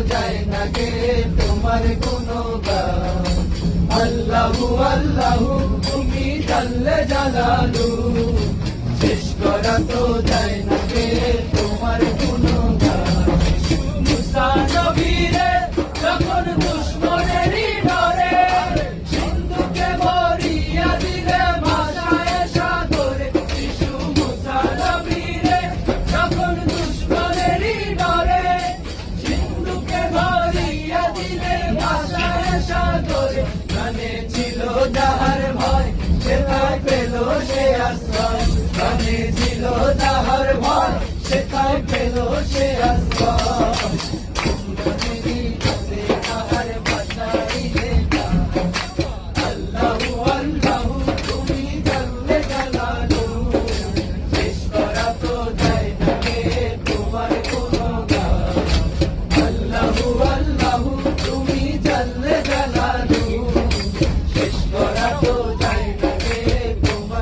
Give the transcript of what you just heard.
যায় না গে, তোমার কোনো আল্লাহু আল্লাহু, তুমি জানলে জালালু। শেষ করা তো যায় না গে। যাহার ভয় সেথায় পেল সে আশ্রয়। কানে ছিল যাহার ভয় সেথায় পেল সে আশ্রয়।